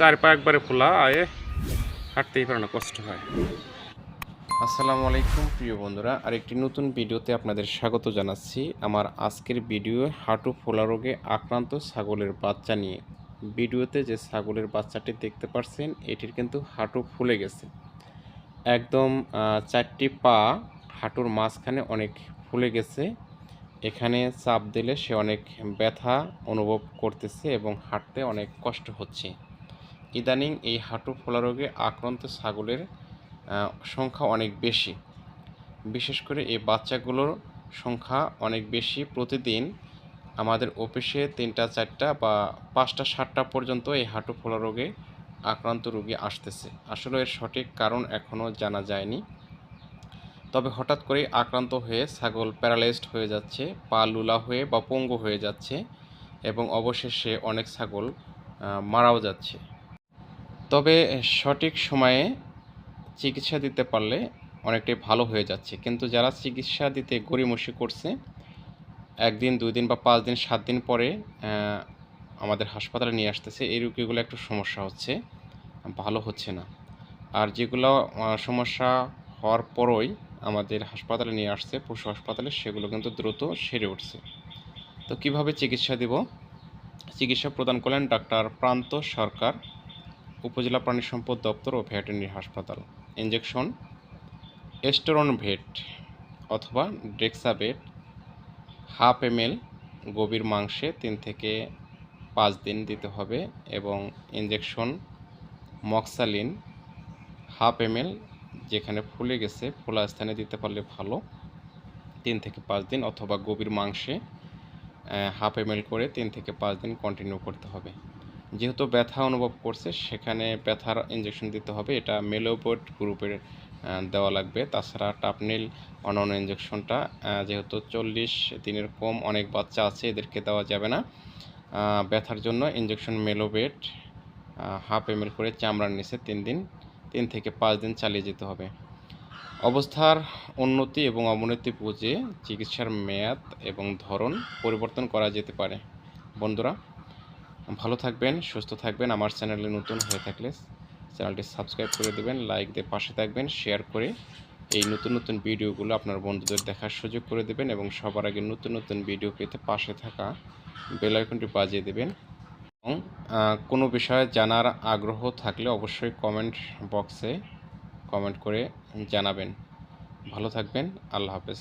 চার পা একবারে খোলা আয়ে হাঁটতেই পারে না, কষ্ট হয়। আসসালামু আলাইকুম, প্রিয় বন্ধুরা। আরেকটি নতুন ভিডিওতে আপনাদের স্বাগত জানাচ্ছি। আমার আজকের ভিডিও হাঁটু ফোলা রোগে আক্রান্ত ছাগলের বাচ্চা নিয়ে। ভিডিওতে যে ছাগলের বাচ্চাটি দেখতে পাচ্ছেন এটির কিন্তু হাঁটু ফুলে গেছে। একদম চারটি পা হাঁটুর মাঝখানে অনেক ফুলে গেছে। এখানে চাপ দিলে সে অনেক ব্যথা অনুভব করতেছে এবং হাঁটতে অনেক কষ্ট হচ্ছে। ইদানিং এই হাঁটু ফোলা রোগে আক্রান্ত ছাগলের সংখ্যা অনেক বেশি। বিশেষ করে এই বাচ্চাগুলোর সংখ্যা অনেক বেশি প্রতিদিন। আমাদের অফিসে তিনটা, চারটা বা পাঁচটা, সাতটা পর্যন্ত এই হাঁটু ফোলা রোগে আক্রান্ত রোগী আসতেছে। আসলে এর সঠিক কারণ এখনও জানা যায়নি। তবে হঠাৎ করে আক্রান্ত হয়ে ছাগল প্যারালাইজড হয়ে যাচ্ছে, পা লুলা হয়ে বা পঙ্গু হয়ে যাচ্ছে এবং অবশেষে অনেক ছাগল মারাও যাচ্ছে। তবে সঠিক সময়ে চিকিৎসা দিতে পারলে অনেকটাই ভালো হয়ে যাচ্ছে। কিন্তু যারা চিকিৎসা দিতে গড়িমসি করছে, একদিন, দুই দিন বা পাঁচ দিন, সাত দিন পরে আমাদের হাসপাতালে নিয়ে আসতেছে, এই রোগীগুলো একটু সমস্যা হচ্ছে, ভালো হচ্ছে না। আর যেগুলো সমস্যা হওয়ার পরই আমাদের হাসপাতালে নিয়ে আসছে, পশু হাসপাতালে, সেগুলো কিন্তু দ্রুত সেরে উঠছে। তো কীভাবে চিকিৎসা দিব? চিকিৎসা প্রদান করলেন ডাক্তার প্রান্ত সরকার উপজেলা প্রাণী সম্পদ দপ্তর ও ভেটেরিনারি হাসপাতাল। ইঞ্জেকশন এস্টোরন ভেট অথবা ডেক্সাবেট হাফ এম এল গভীর মাংসে তিন থেকে পাঁচ দিন দিতে হবে এবং ইঞ্জেকশন মক্সালিন, হাফ এম যেখানে ফুলে গেছে, ফোলা স্থানে দিতে পারলে ভালো। তিন থেকে পাঁচ দিন অথবা গভীর মাংসে হাফ এম করে তিন থেকে পাঁচ দিন কন্টিনিউ করতে হবে। যেহেতু ব্যথা অনুভব করছে, সেখানে ব্যথার ইঞ্জেকশন দিতে হবে। এটা মেলোবোট গ্রুপের দেওয়া লাগবে। তাছাড়া টাপনিল অন্যান্য ইঞ্জেকশনটা যেহেতু চল্লিশ দিনের কম, অনেক বাচ্চা আছে, এদেরকে দেওয়া যাবে না। ব্যথার জন্য ইঞ্জেকশন মেলোবেট হাফ এম করে চামড়ার নিচে তিন দিন, তিন থেকে পাঁচ দিন চালিয়ে যেতে হবে। অবস্থার উন্নতি এবং অবনতি বুঝে চিকিৎসার মেয়াদ এবং ধরন পরিবর্তন করা যেতে পারে। বন্ধুরা ভালো থাকবেন, সুস্থ থাকবেন। আমার চ্যানেলে নতুন হয়ে থাকলে চ্যানেলটি সাবস্ক্রাইব করে দেবেন, লাইক দিয়ে পাশে থাকবেন, শেয়ার করে এই নতুন নতুন ভিডিওগুলো আপনার বন্ধুদের দেখার সুযোগ করে দেবেন এবং সবার আগে নতুন নতুন ভিডিও পেতে পাশে থাকা বেল আইকনটি বাজিয়ে দেবেন। এবং কোনো বিষয়ে জানার আগ্রহ থাকলে অবশ্যই কমেন্ট বক্সে কমেন্ট করে জানাবেন। ভালো থাকবেন, আল্লাহ হাফেজ।